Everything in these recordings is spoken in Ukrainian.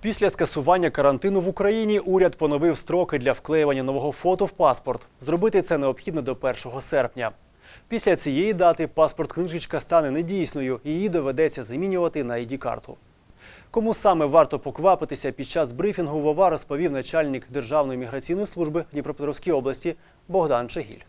Після скасування карантину в Україні уряд поновив строки для вклеювання нового фото в паспорт. Зробити це необхідно до 1 серпня. Після цієї дати паспорт-книжечка стане недійсною і її доведеться замінювати на ID-карту. Кому саме варто поквапитися під час брифінгу ВОВА, розповів начальник Державної міграційної служби Дніпропетровській області Богдан Чегіль.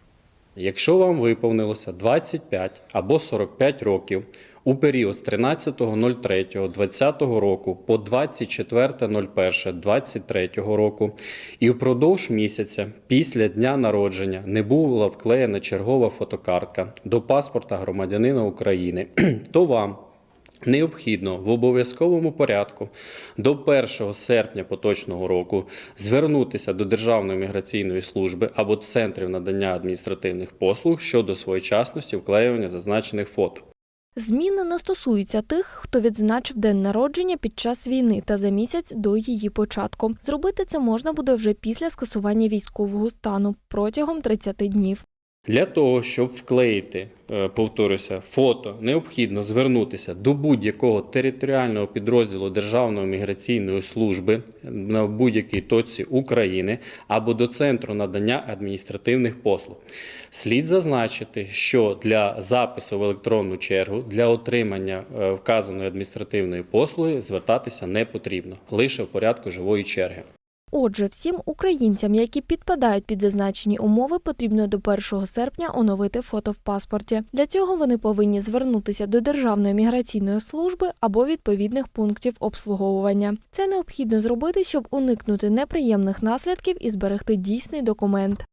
Якщо вам виповнилося 25 або 45 років у період з 13.03.2020 року по 24.01.2023 року і впродовж місяця після дня народження не була вклеєна чергова фотокартка до паспорта громадянина України, то вам Необхідно в обов'язковому порядку до 1 серпня поточного року звернутися до Державної міграційної служби або центрів надання адміністративних послуг щодо своєчасності вклеювання зазначених фото. Зміни не стосуються тих, хто відзначив день народження під час війни та за місяць до її початку. Зробити це можна буде вже після скасування військового стану протягом 30 днів. Для того, щоб вклеїти, е, повторюся, фото, необхідно звернутися до будь-якого територіального підрозділу Державної міграційної служби на будь-якій точці України або до центру надання адміністративних послуг. Слід зазначити, що для запису в електронну чергу для отримання е, вказаної адміністративної послуги звертатися не потрібно лише в порядку живої черги. Отже, всім українцям, які підпадають під зазначені умови, потрібно до 1 серпня оновити фото в паспорті. Для цього вони повинні звернутися до Державної міграційної служби або відповідних пунктів обслуговування. Це необхідно зробити, щоб уникнути неприємних наслідків і зберегти дійсний документ.